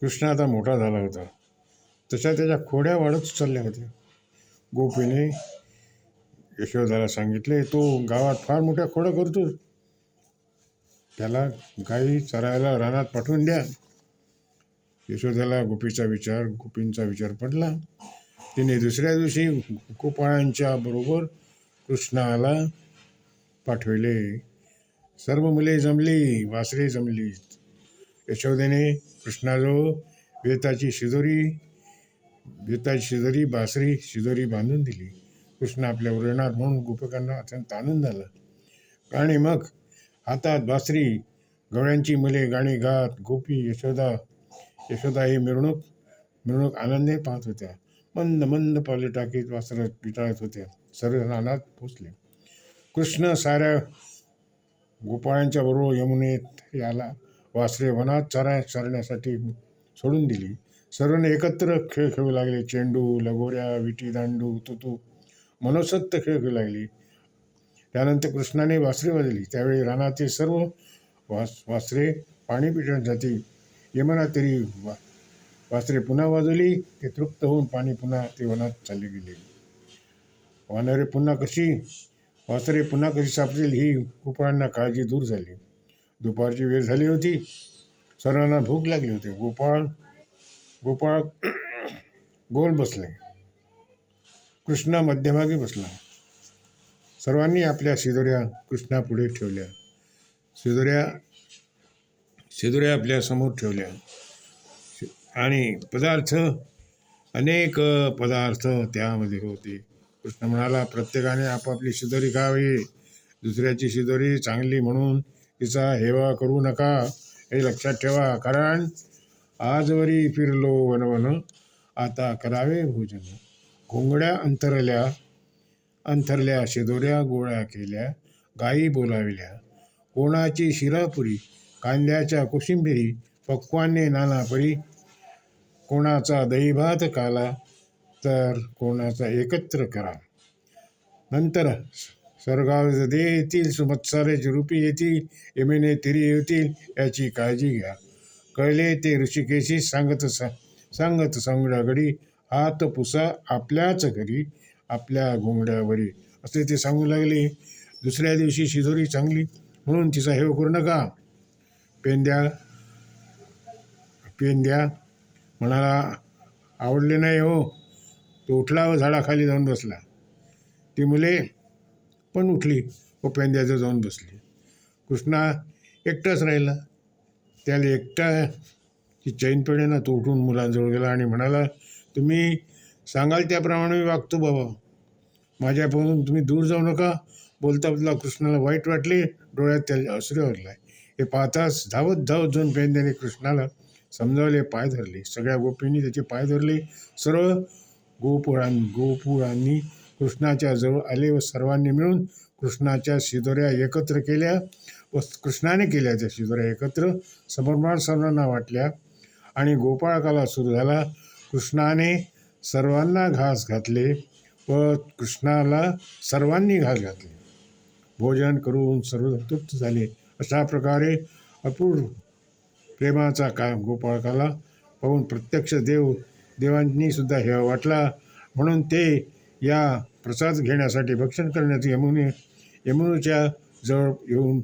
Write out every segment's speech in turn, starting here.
कृष्ण आता मोठा झाला होता. तशा त्याच्या खोड्या वाढत चालल्या होत्या. गोपीने यशोदाला सांगितले तो गावात फार मोठ्या खोड्या करतो. त्याला गाई चरायला रानात पाठवून द्या. यशोदाला गोपीचा विचार गोपींचा विचार पडला. तिने दुसऱ्या दिवशी गोपाळांच्या बरोबर कृष्णाला पाठविले. सर्व मुले जमली वासरे जमली यशोदेने कृष्णाजवळ वेताची शिदोरी वेताची शिदोरी बासरी शिदोरी बांधून दिली. कृष्ण आपल्यावर येणार म्हणून गोपकांना अत्यंत आनंद झाला. आणि मग हातात बासरी गवळ्यांची मुले गाणी गात गोपी यशोदा यशोदा ही मिरवणूक मिरवणूक आनंदे पाहत होत्या. मंद मंद पावले टाकीत वासरत पिटाळत होत्या. सर्व रानात पोचले. कृष्ण साऱ्या गोपाळांच्या बरोबर यमुनेत याला वासरे वनात चरा चरण्यासाठी सोडून दिली. सर्वांनी एकत्र खेळ खेळू लागले. चेंडू लगोऱ्या विटी दांडू तुतू. मनोसत्त खेळ खेळू लागली. त्यानंतर कृष्णाने वासरे वाजली त्यावेळी रानातील सर्व वास वासरे पाणी पिण्यासाठी यमना तरी वा वासरे पुन्हा वाजवली. ते तृप्त होऊन पाणी पुन्हा ते वनात चालले गेले. वानरे पुन्हा कशी वासरे पुन्हा कशी सापडेल ही कुपळांना काळजी दूर झाली. दुपारची वेळ झाली होती. सर्वांना भूक लागली होती. गोपाळ गोपाळ गोल बसले. कृष्ण मध्यभागी बसला. सर्वांनी आपल्या शिदोऱ्या कृष्णापुढे ठेवल्या. शिदोऱ्या शिदोऱ्या आपल्यासमोर ठेवल्या. आणि पदार्थ अनेक पदार्थ त्यामध्ये होते. कृष्ण म्हणाला प्रत्येकाने आपापली शिदोरी खावी. दुसऱ्याची शिदोरी चांगली म्हणून तिचा हेवा करू नका हे लक्षात ठेवा कारण आजवरी फिरलो वनवन आता करावे भोजन. घोंगड्या अंतरल्या अंथरल्या शिदोऱ्या गोळ्या केल्या गायी बोलाविल्या. कोणाची शिरापुरी कांद्याच्या कोशिंबिरी पक्वाने नानापरी. कोणाचा दहीभात काला तर कोणाचा एकत्र करा. नंतर स्वर्गावर दे येतील सुमत्सारे रूपी येतील यमेने तिरी येतील याची काळजी घ्या. कळले ते ऋषिकेशी सांगत सा सांगत सांगडागडी घडी हात पुसा आपल्याच घरी आपल्या घोंगड्यावरी. असे ते सांगू लागले. दुसऱ्या दिवशी शिजोरी चांगली म्हणून तिचा हेव करू नका. पेंद्या पेंद्या म्हणाला आवडले नाही हो. तो उठला व झाडाखाली जाऊन बसला. ती मुले पण उठली व पेंद्याचं जाऊन बसली. कृष्णा एकटाच राहिला. त्याला एकटा की चैन पडे ना तो उठून मुलांजवळ गेला आणि म्हणाला तुम्ही सांगाल त्याप्रमाणे मी वागतो बाबा. माझ्यापासून तुम्ही दूर जाऊ नका. बोलता बोलता कृष्णाला वाईट वाटले डोळ्यात त्याला असरे लागलाय हे पाहताच धावत धावत जाऊन पेंद्याने कृष्णाला समजावले पाय धरले. सगळ्या गोपींनी त्याचे पाय धरले. सर्व गोपुळां गोपुरांनी कृष्णाच्या जवळ आले व सर्वांनी मिळून कृष्णाच्या शिदोऱ्या एकत्र केल्या व कृष्णाने केल्या त्या शिदोऱ्या एकत्र. समर्पण सर्वांना वाटल्या आणि गोपाळकाला सुरू झाला. कृष्णाने सर्वांना घास घातले व कृष्णाला सर्वांनी घास घातले. भोजन करून सर्व तृप्त झाले. अशा प्रकारे अपूर्व प्रेमाचा काम गोपाळकाला पाहून प्रत्यक्ष देव देवांनीसुद्धा हे वाटला. म्हणून ते या प्रसाद घेण्यासाठी भक्षण करण्याचे यमुने यमुनेच्या जवळ येऊन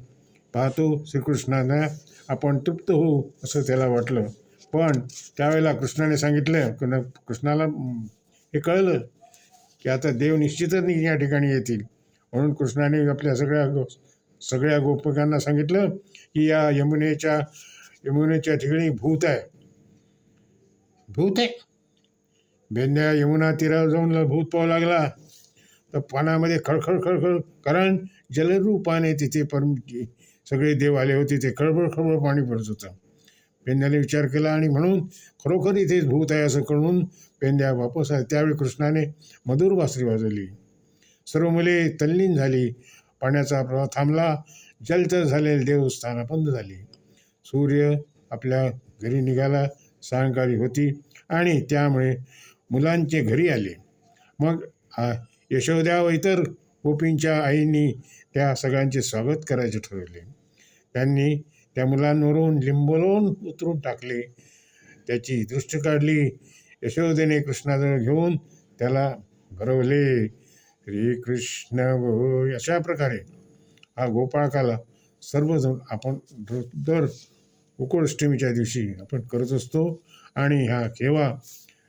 पाहतो श्रीकृष्णाने आपण तृप्त होऊ असं त्याला वाटलं. पण त्यावेळेला कृष्णाने सांगितलं की न- कृष्णाला हे कळलं की आता देव निश्चितच या ठिकाणी येतील. म्हणून कृष्णाने आपल्या सगळ्या गो सगळ्या गोपकांना सांगितलं की या यमुनेच्या यमुनेच्या ठिकाणी भूत आहे. भूत आहे? बेंद्या यमुना तीरावर जाऊन भूत पाहू लागला. तर पाण्यामध्ये खळखळ खळखळ कारण जलरूपाने तिथे परम सगळे देव आले होते ते खळबळ खळबळ पाणी पडत होतं. पेंद्याने विचार केला आणि म्हणून खरोखर इथेच भूत आहे असं कळून पेंद्या वापस आले. त्यावेळी कृष्णाने मधुर बासरी वाजवली. सर्व मुले तल्लीन झाली. पाण्याचा प्रवाह थांबला. जलचर झालेले देवस्थान बंद झाली. सूर्य आपल्या घरी निघाला. सायंकाळी होती आणि त्यामुळे मुलांचे घरी आले. मग यशोद्या व इतर गोपींच्या आईंनी त्या सगळ्यांचे स्वागत करायचे ठरवले. त्यांनी त्या मुलांवरून लिंबोलवून उतरून टाकले. त्याची दृष्टी काढली. यशोदेने कृष्णाजवळ घेऊन त्याला भरवले. श्री कृष्ण अशा प्रकारे हा गोपाळकाला सर्वजण आपण दर- दर गोकुळाष्टमीच्या दिवशी आपण करत असतो आणि हा केव्हा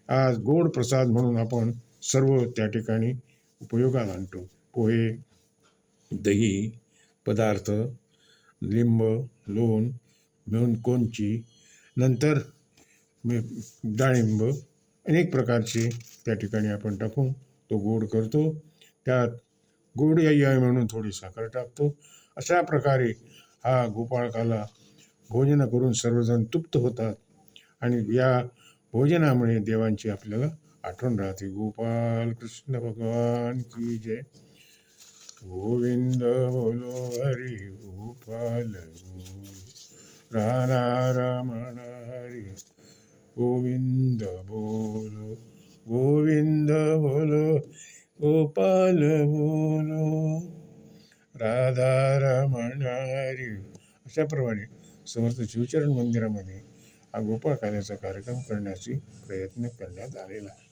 आज गोड प्रसाद म्हणून आपण सर्व त्या ठिकाणी उपयोगात आणतो. पोहे दही पदार्थ लिंब लोण मिळून कोणची नंतर डाळिंब अनेक प्रकारचे त्या ठिकाणी आपण टाकून तो गोड करतो. त्यात गोड याय म्हणून थोडी साखर टाकतो. अशा प्रकारे हा गोपाळकाला भोजन करून सर्वजण तृप्त होतात. आणि या भोजनामुळे देवांची आपल्याला आठवण राहते गोपाल कृष्ण भगवान की जय गोविंद बोलो हरी गोपाल राधा रमण हरी गोविंद बोलो गोविंद बोलो गोपाल बोलो राधा रमण हरी अशाप्रमाणे समर्थ शिवचरण मंदिरामध्ये हा गोपाळ कार्याचा कार्यक्रम करण्याची प्रयत्न करण्यात आलेला आहे.